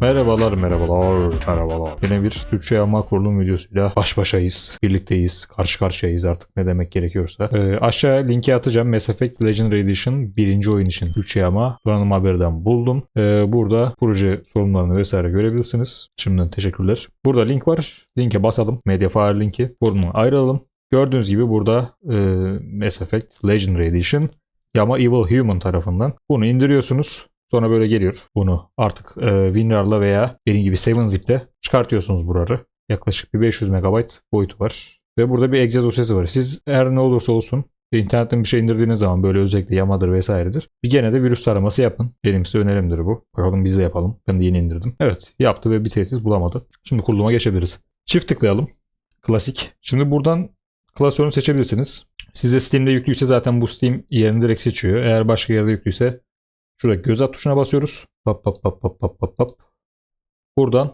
Merhabalar merhabalar merhabalar. Yine bir Türkçe yağma kurulum videosuyla baş başayız. Birlikteyiz. Karşı karşıyayız artık ne demek gerekiyorsa. Ee, aşağıya linki atacağım. Mass Effect Legendary Edition birinci oyun için Türkçe yağma. Donanım haberden buldum. Ee, burada proje sorunlarını vesaire görebilirsiniz. Şimdiden teşekkürler. Burada link var. Linke basalım. Mediafire linki. Bunu ayrılalım. Gördüğünüz gibi burada e, Mass Effect Legendary Edition Yama Evil Human tarafından. Bunu indiriyorsunuz. Sonra böyle geliyor. Bunu artık e, WinRAR'la veya benim gibi 7-Zip'le çıkartıyorsunuz buraları. Yaklaşık bir 500 MB boyutu var. Ve burada bir exe dosyası var. Siz her ne olursa olsun internetten bir şey indirdiğiniz zaman böyle özellikle Yama'dır vesairedir. Bir gene de virüs taraması yapın. Benim size önerimdir bu. Bakalım biz de yapalım. Ben de yeni indirdim. Evet yaptı ve bir tesis bulamadı. Şimdi kuruluma geçebiliriz. Çift tıklayalım. Klasik. Şimdi buradan klasörünü seçebilirsiniz. Sizde Steam'de yüklüyse zaten bu Steam yerini direkt seçiyor. Eğer başka yerde yüklüyse şurada göz at tuşuna basıyoruz. Pap pap pap pap pap pap pap. Buradan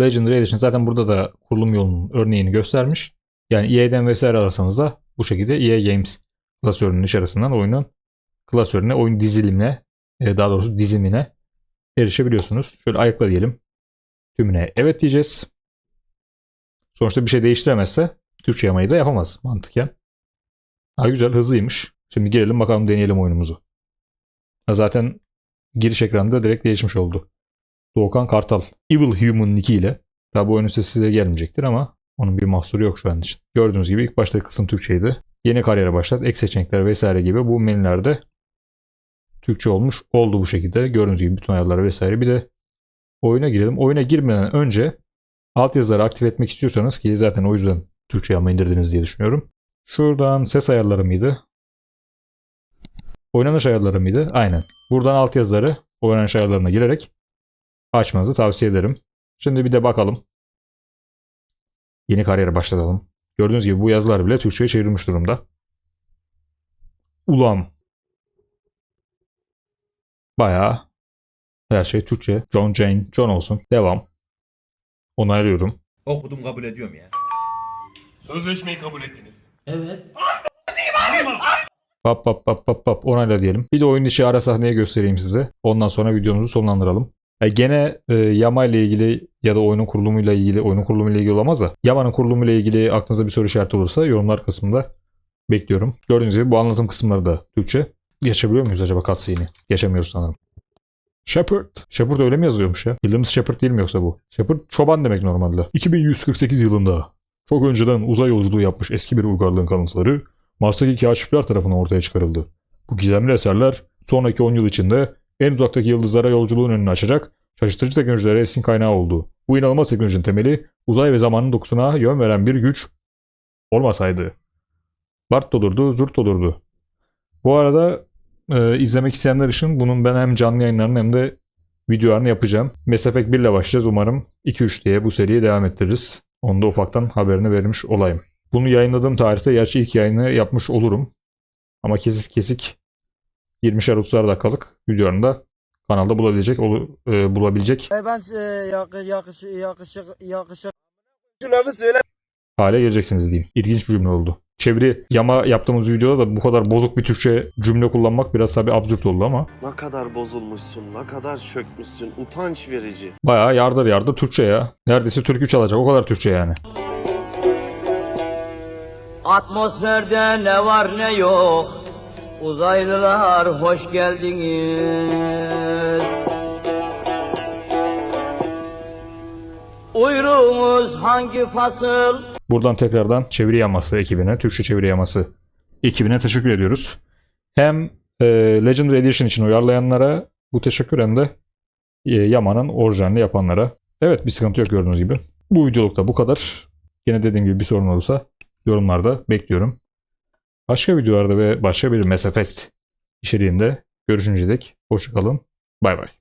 Legendary Edition zaten burada da kurulum yolunun örneğini göstermiş. Yani EA'den vesaire ararsanız da bu şekilde EA Games klasörünün içerisinden oyunun klasörüne, oyun dizilimine, e, daha doğrusu dizimine erişebiliyorsunuz. Şöyle ayıkla diyelim. Tümüne evet diyeceğiz. Sonuçta bir şey değiştiremezse Türkçe yamayı da yapamaz mantıken. Ha güzel hızlıymış. Şimdi gelelim bakalım deneyelim oyunumuzu. Zaten giriş ekranında direkt değişmiş oldu. Doğukan Kartal. Evil Human 2 ile. Tabi oyunun sesi size gelmeyecektir ama onun bir mahsuru yok şu an için. Gördüğünüz gibi ilk baştaki kısım Türkçeydi. Yeni kariyere başlat, ek seçenekler vesaire gibi bu menülerde Türkçe olmuş oldu bu şekilde. Gördüğünüz gibi bütün ayarları vesaire. Bir de oyuna girelim. Oyuna girmeden önce altyazıları aktif etmek istiyorsanız ki zaten o yüzden Türkçe ama indirdiniz diye düşünüyorum. Şuradan ses ayarları mıydı? Oynanış ayarları mıydı? Aynen. Buradan altyazıları oynanış ayarlarına girerek açmanızı tavsiye ederim. Şimdi bir de bakalım. Yeni kariyere başlatalım. Gördüğünüz gibi bu yazılar bile Türkçe'ye çevrilmiş durumda. Ulan. Bayağı her şey Türkçe. John Jane, John olsun. Devam. Onaylıyorum. Okudum kabul ediyorum ya. Sözleşmeyi kabul ettiniz. Evet. Pap pap pap pap pap onayla diyelim. Bir de oyun içi ara sahneyi göstereyim size. Ondan sonra videomuzu sonlandıralım. E gene e, Yama ile ilgili ya da oyunun kurulumuyla ilgili, oyunun kurulumuyla ilgili olamaz da Yama'nın kurulumuyla ilgili aklınızda bir soru işareti olursa yorumlar kısmında bekliyorum. Gördüğünüz gibi bu anlatım kısımları da Türkçe. Geçebiliyor muyuz acaba cutscene'i? Geçemiyoruz sanırım. Shepard. Shepard öyle mi yazıyormuş ya? Bildiğimiz Shepard değil mi yoksa bu? Shepard çoban demek normalde. 2148 yılında çok önceden uzay yolculuğu yapmış eski bir uygarlığın kalıntıları Mars'taki kaşifler tarafından ortaya çıkarıldı. Bu gizemli eserler sonraki 10 yıl içinde en uzaktaki yıldızlara yolculuğun önünü açacak, şaşırtıcı teknolojilere esin kaynağı oldu. Bu inanılmaz teknolojinin temeli uzay ve zamanın dokusuna yön veren bir güç olmasaydı. Bart olurdu, zurt olurdu. Bu arada e, izlemek isteyenler için bunun ben hem canlı yayınlarını hem de videolarını yapacağım. Effect 1 ile başlayacağız. Umarım 2-3 diye bu seriye devam ettiririz. Onu da ufaktan haberini vermiş olayım. Bunu yayınladığım tarihte gerçi ilk yayını yapmış olurum. Ama kesik kesik 20'şer 30'ar dakikalık videolarını da kanalda bulabilecek olu- e, bulabilecek E ben e, yakış yakış yakışık yakışık söyle. hale geleceksiniz diyeyim. İlginç bir cümle oldu. Çeviri yama yaptığımız videoda da bu kadar bozuk bir Türkçe cümle kullanmak biraz tabii absürt oldu ama Ne kadar bozulmuşsun, ne kadar çökmüşsün, utanç verici. bayağı yardır yardır Türkçe ya. Neredeyse türkü çalacak o kadar Türkçe yani. Atmosferde ne var ne yok Uzaylılar hoş geldiniz Uyruğumuz hangi fasıl Buradan tekrardan çeviri yaması ekibine, Türkçe çeviri yaması ekibine teşekkür ediyoruz. Hem e, Legendary Edition için uyarlayanlara bu teşekkür hem de e, Yama'nın orijinalini yapanlara. Evet bir sıkıntı yok gördüğünüz gibi. Bu videolukta bu kadar. Yine dediğim gibi bir sorun olursa yorumlarda bekliyorum. Başka videolarda ve başka bir Mass Effect içeriğinde görüşünceye dek hoşçakalın. Bay bay.